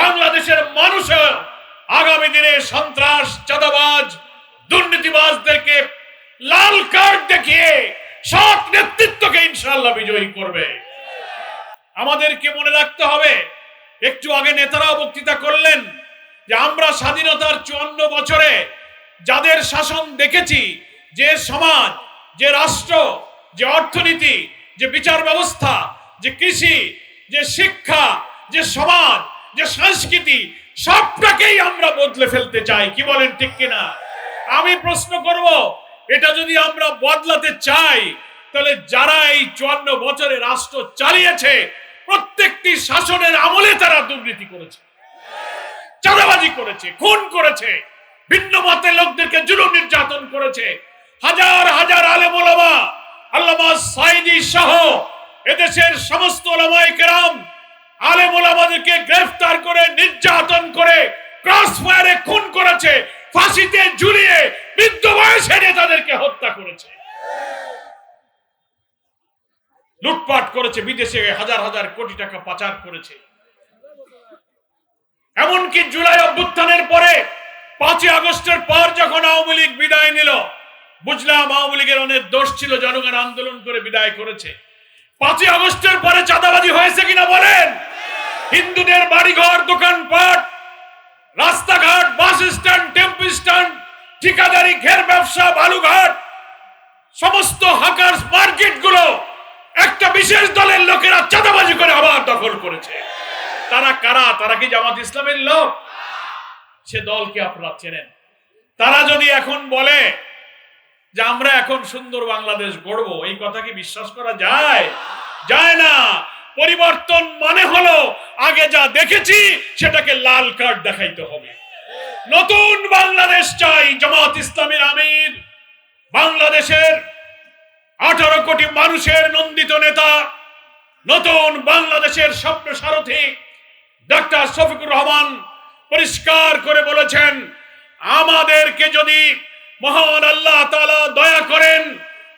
বাংলাদেশের মানুষের আগামী দিনে সন্ত্রাস, চাঁদাবাজ, দুর্নীতিবাজদেরকে লাল কার্ড দেখিয়ে সৎ নেতৃত্বকে ইনশাল্লাহ বিজয়ী করবে। আমাদেরকে মনে রাখতে হবে, একটু আগে নেতারা বক্তৃতা করলেন যে আমরা স্বাধীনতার চুয়ান্ন বছরে যাদের শাসন দেখেছি, যে সমাজ, যে রাষ্ট্র, যে অর্থনীতি, যে বিচার ব্যবস্থা, যে কৃষি, যে শিক্ষা, যে সমাজ যে সংস্কৃতি সবটাকেই আমরা বদলে ফেলতে চাই, কি বলেন ঠিক কিনা? আমি প্রশ্ন করব, এটা যদি আমরা বদলাতে চাই, তাহলে যারা এই চুয়ান্ন বছরে রাষ্ট্র চালিয়েছে, প্রত্যেকটি শাসনের আমলে তারা দুর্নীতি করেছে, চাঁদাবাজি করেছে, খুন করেছে, ভিন্ন মতের লোকদেরকে জুলুম নির্যাতন করেছে। হাজার হাজার আলেম ওলামা, আল্লামা সাইদি সহ এদেশের সমস্ত ওলামায়ে কেরাম আলেম ওলামাদেরকে গ্রেফতার করে, নির্যাতন করে খুন করেছে, ফাঁসিতে ঝুলিয়ে বৃদ্ধ বয়সে হত্যা করেছে। লুটপাট করেছে, বিদেশে হাজার হাজার কোটি টাকা পাচার করেছে। এমনকি জুলাই অভ্যুত্থানের পরে পাঁচই আগস্টের পর যখন আওয়ামী লীগ বিদায় নিল, বুঝলাম আওয়ামী লীগের অনেক দোষ ছিল, জনগণ আন্দোলন করে বিদায় করেছে। পাঁচই আগস্টের পরে চাঁদাবাজি হয়েছে কিনা বলেন? হিন্দুদের বাড়িঘর, দোকানপাট, রাস্তাঘাট, বাস স্ট্যান্ড, টেম্পু স্ট্যান্ড, ঠিকাদারি, ঘের ব্যবসা, বালুঘাট, সমস্ত হাকার্স মার্কেটগুলো একটা বিশেষ দলের লোকেরা চাঁদাবাজি করে আবার দখল করেছে। তারা কারা? তারা কি জামাত ইসলামের লোক? সে দলকে আপনারা চেনেন। তারা যদি এখন বলে যে আমরা এখন সুন্দর বাংলাদেশ গড়ব, এই কথা কি বিশ্বাস করা যায়? যায় না। পরিবর্তন মানে হলো, আগে যা দেখেছি, সেটাকে লাল কার্ড দেখাইতে হবে। নতুন বাংলাদেশ চাই, জামাত ইসলামের আমির। বাংলাদেশের আঠারো কোটি মানুষের নন্দিত নেতা, নতুন বাংলাদেশের স্বপ্ন সারথী, ডাক্তার শফিকুর রহমান পরিষ্কার করে বলেছেন, আমাদেরকে যদি মহান আল্লাহ তাআলা দয়া করেন,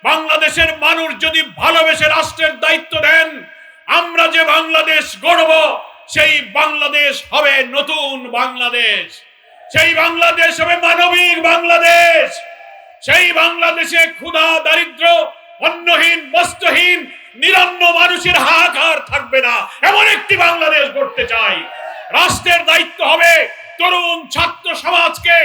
বাংলাদেশের মানুষ যদি ভালোবেসে রাষ্ট্রের দায়িত্ব দেন আমরা যে বাংলাদেশ গড়ব, সেই বাংলাদেশ হবে নতুন বাংলাদেশ। সেই বাংলাদেশ হবে মানবিক বাংলাদেশ। সেই বাংলাদেশে ক্ষুধা, দারিদ্র, অন্নহীন, বস্ত্রহীন, নিরন্ন মানুষের হাহাকার থাকবে না। এমন একটি বাংলাদেশ গড়তে চাই। রাষ্ট্রের দায়িত্ব হবে তরুণ ছাত্র সমাজকে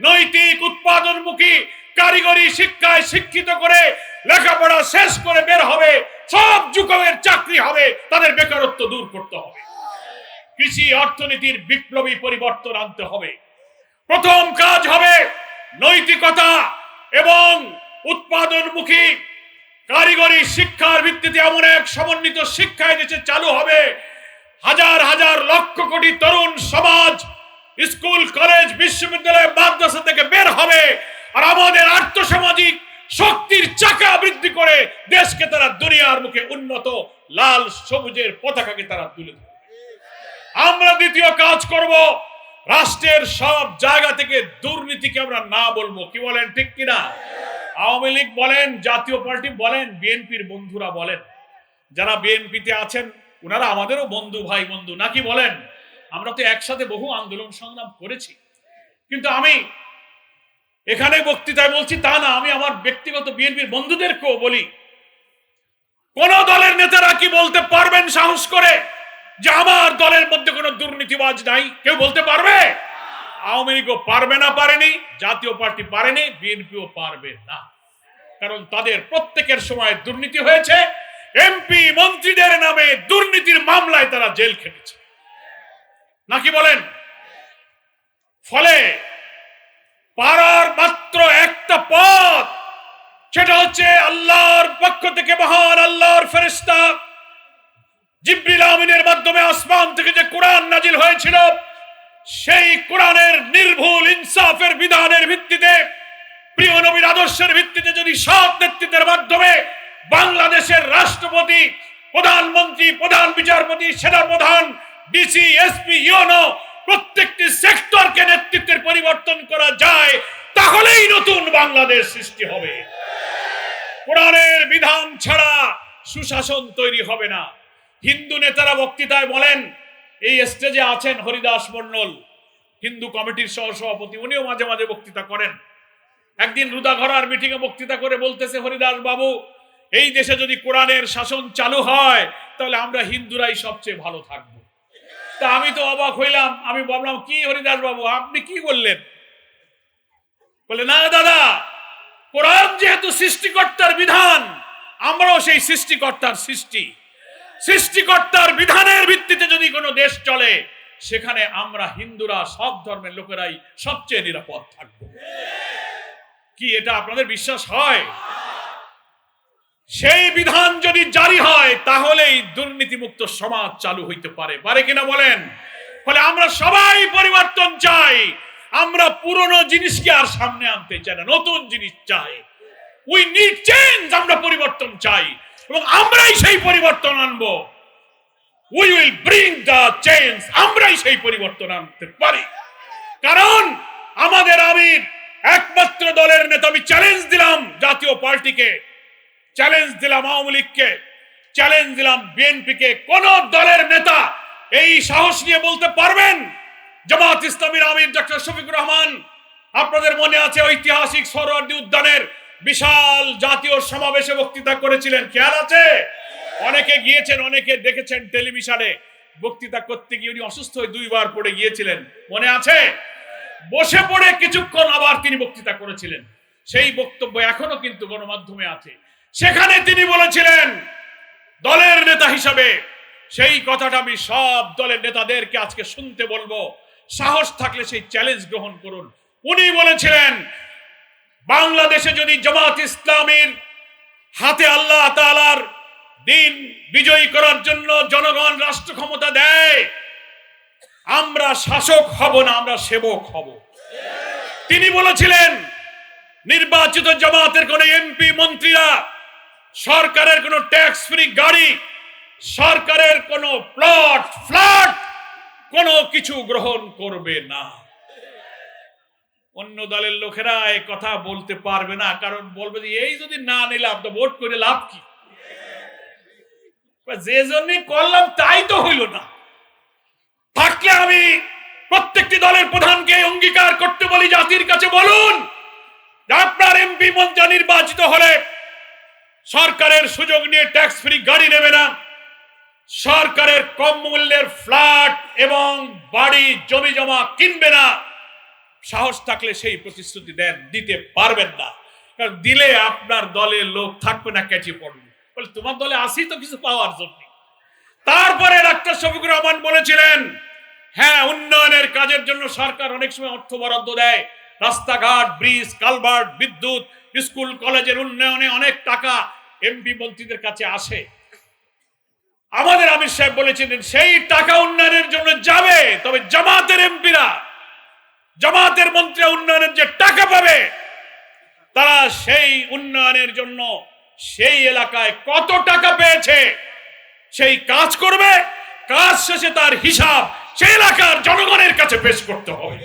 নৈতিক উৎপাদনমুখী, কারিগরি শিক্ষায় শিক্ষিত করে লেখাপড়া শেষ করে বের হবে। সব যুগের চাকরি হবে, তাদের বেকারত্ব দূর করতে হবে। কৃষি অর্থনীতির বিপ্লবী পরিবর্তন আনতে হবে। প্রথম কাজ হবে নৈতিকতা এবং উৎপাদনমুখী। কারিগরি শিক্ষার ভিত্তিতে এমন এক সমন্বিত শিক্ষা দেশে চালু হবে। হাজার হাজার লক্ষ কোটি তরুণ সমাজ স্কুল, কলেজ, বিশ্ববিদ্যালয়, মাদ্রাসা থেকে বের হবে। আর আমাদের আর্থসামাজিক শক্তির চাকা বৃদ্ধি করে দেশকে তারা দুনিয়ার মুখে উন্নত লাল সবুজের পতাকাকে তারা তুলে আমরা দ্বিতীয় কাজ করব, রাষ্ট্রের সব জায়গা থেকে দুর্নীতিকে আমরা না বলব। কি বলেন, ঠিক কিনা? আওয়ামী লীগ বলেন, জাতীয় পার্টি বলেন, বিএনপির বন্ধুরা বলেন। যারা বিএনপিতে আছেন ওনারা আমাদেরও বন্ধু, ভাই, বন্ধু নাকি বলেন? আমরা তো একসাথে বহু আন্দোলন সংগ্রাম করেছি। কিন্তু আমি এখানে বক্তৃতায় বলছি তা না, আমি আমার ব্যক্তিগত বিএনপির বন্ধুদেরকেও বলি। কোন দলের নেতারা কি বলতে পারবেন সাহস করে যে আমার দলের মধ্যে কোনো দুর্নীতিবাজ নাই? কেউ বলতে পারবে? আওয়ামী লীগও পারবে না, পারেনি। জাতীয় পার্টি পারেনি, বিএনপিও পারবে না। কারণ তাদের প্রত্যেকের সময় দুর্নীতি হয়েছে। এমপি মন্ত্রীদের নামে দুর্নীতির মামলায় তারা জেল খেটেছে। নাকি বলেন? ফলে পথ সেটা হচ্ছে আল্লাহর পক্ষ থেকে মহান আল্লাহর ফেরেস্তা জিব্রিল আমিনের মাধ্যমে আসমান থেকে যে কোরআন নাজিল হয়েছিল, সেই কোরআনের নির্ভুল ইনসাফের বিধানের ভিত্তিতে, প্রিয় নবীর আদর্শের ভিত্তিতে যদি সৎ নেতৃত্বের মাধ্যমে বাংলাদেশের রাষ্ট্রপতি, প্রধানমন্ত্রী, প্রধান বিচারপতি, সেনাপ্রধান ডিসি এসপি ইউনো প্রত্যেকটি সেক্টরকে নেতৃত্বের পরিবর্তন করা যায়, তাহলেই নতুন বাংলাদেশ সৃষ্টি হবে। কোরআনের বিধান ছাড়া সুশাসন তৈরি হবে না। হিন্দু নেতারা বক্তৃতায় বলেন, এই স্টেজে আছেন হরিদাস মন্ডল, হিন্দু কমিটির সহ সভাপতি উনিও মাঝে মাঝে বক্তৃতা করেন। একদিন রুদাঘরার মিটিং এ বক্তৃতা করে বলতেছে হরিদাস বাবু, এই দেশে যদি কোরআনের শাসন চালু হয়, তাহলে আমরা হিন্দুরাই সবচেয়ে ভালো থাকব। তা আমি তো অবাক হইলাম, আমি ভাবলাম, কি হরিদাস বাবু, আপনি কি বললেন? বলে, না দাদা কোরআন যেহেতু সৃষ্টিকর্তার বিধান, আমরাও সেই সৃষ্টিকর্তার সৃষ্টি। সৃষ্টিকর্তার বিধানের ভিত্তিতে যদি কোনো দেশ চলে, সেখানে আমরা হিন্দুরা, সব ধর্মের লোকেরাই সবচেয়ে নিরাপদ থাকব। কি এটা আপনাদের বিশ্বাস হয়? সেই বিধান যদি জারি হয়, তাহলেই দুর্নীতিমুক্ত সমাজ চালু হইতে পারে। পারে কিনা বলেন? ফলে আমরা সবাই পরিবর্তন চাই। আমরা পুরনো জিনিসকে আর সামনে আনতে চাই না, নতুন জিনিস চাই। উই নিড চেঞ্জ আমরা পরিবর্তন চাই, এবং আমরাই সেই পরিবর্তন আনব। We will bring the change আমরাই সেই পরিবর্তন আনতে পারি। কারণ আমাদের আমির একমাত্র দলের নেতা, আমি চ্যালেঞ্জ দিলাম জাতীয় পার্টিকে চ্যালেঞ্জ দিলাম আওয়ামী লীগকে চ্যালেঞ্জ দিলাম বিএনপিকে কোন দলের নেতা এই সাহস নিয়ে বলতে পারবেন? জামাত ইসলামীর আমির ডক্টর শফিকুর রহমান, আপনাদের মনে আছে ঐতিহাসিক সরোয়ার্দী উদ্যানের বিশাল জাতীয় সমাবেশে বক্তৃতা করেছিলেন? খেয়াল আছে? অনেকে গিয়েছেন, অনেকে দেখেছেন টেলিভিশনে বক্তৃতা করতে গিয়ে উনি অসুস্থ হয়ে দুইবার পড়ে গিয়েছিলেন। মনে আছে? বসে পড়ে কিছুক্ষণ আবার তিনি বক্তৃতা করেছিলেন। সেই বক্তব্য এখনও কিন্তু গণমাধ্যমে আছে। সেখানে তিনি বলেছিলেন, দলের নেতা হিসাবে সেই কথাটা আমি সব দলের নেতাদেরকে আজকে শুনতে বলব। সাহস থাকলে সেই চ্যালেঞ্জ গ্রহণ করুন। উনি বলেছিলেন, বাংলাদেশে যদি জামাত ইসলামীর হাতে আল্লাহ তাআলার দিন বিজয়ী করার জন্য জনগণ রাষ্ট্র ক্ষমতা দেয়, আমরা শাসক হব না, আমরা সেবক হব। তিনি বলেছিলেন, নির্বাচিত জামাতের কোন এমপি মন্ত্রীরা সরকারের কোন ট্যাক্স ফ্রি গাড়ি, সরকারের কোন প্লট ফ্ল্যাট কোনো কিছু গ্রহণ করবে না। অন্য দলের লোকেরা এ কথা বলতে পারবে না, কারণ বলবে যে, এই যদি না নিলাম, তো ভোট করে লাভ কি? যে জন্য করলাম, তাই তো হইল না। থাকলে আমি প্রত্যেকটি দলের প্রধানকে অঙ্গীকার করতে বলি, জাতির কাছে বলুন আপনার এমপি মন্ত্রী নির্বাচিত হলে সরকারের সুযোগ নিয়ে ট্যাক্স ফ্রি গাড়ি নেবে না। সরকারের কম মূল্যের ফ্ল্যাট এবং বাড়ি, জমি জমা কিনবে না। সাহস থাকলে সেই প্রতিশ্রুতি দেন, দিতে পারবেন না। কারণ দিলে আপনার দলে লোক থাকবে না ক্যাচে পড়বে। বলে, তোমার দলে আসি তো কিছু পাওয়ার জন্য। তারপরে ডাক্তার শফিকুর রহমান বলেছিলেন হ্যাঁ উন্নয়নের কাজের জন্য সরকার অনেক সময় অর্থ বরাদ্দ দেয়। রাস্তাঘাট, ব্রিজ, কালভার্ট, বিদ্যুৎ, স্কুল, কলেজের উন্নয়নে অনেক টাকা এমপি মন্ত্রীদের কাছে আসে। আমাদের আমির সাহেব বলেছিলেন সেই টাকা উন্নয়নের জন্য যাবে, তবে জামাতের এমপিরা, জামাতের মন্ত্রী উন্নয়নের যে টাকা পাবে, তারা সেই উন্নয়নের জন্য সেই এলাকায় কত টাকা পেয়েছে, সেই কাজ করবে, কাজ শেষে তার হিসাব সেই এলাকার জনগণের কাছে পেশ করতে হবে।